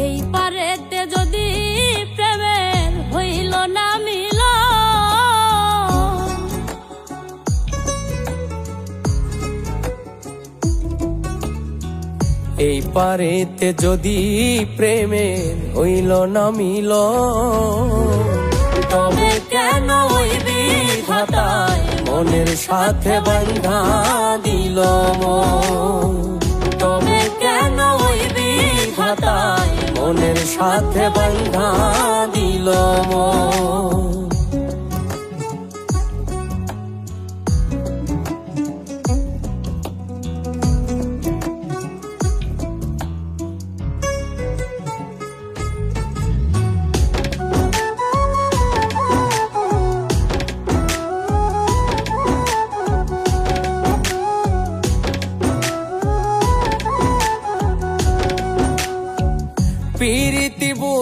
এই পারেতে যদি প্রেমের হইল না মিল এই পারেতে যদি প্রেমের হইল না মিল তবে কেন বিধাতায় মনের সাথে বন্ধা দিল মন? বিধাতায় মনের সাথে বন্ধা দিল মন?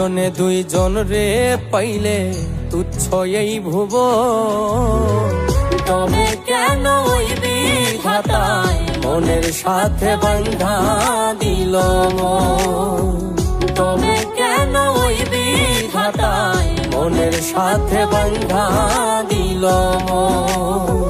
দুইজনে দুইজন রে পাইলে তুচ্ছ এই ভুব তবে কেন মনের সাথে বন্ধা দিল? তবে কেন মনের সাথে বন্ধা দিল মন?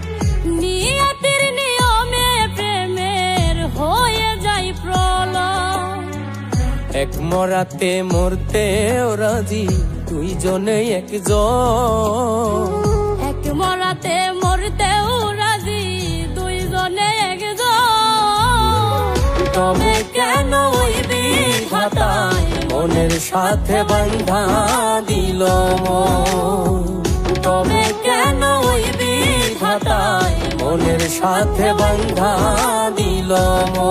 এক মরাতে মরতে রাজি দুইজনে একজন এক মরাতে মরতেও রাজি দুইজনে একজন তবে কেন ওই বিধাতায় মনের সাথে বন্ধা দিল? তবে কেন ওই বিধাতায় মনের সাথে বন্ধা দিল মন?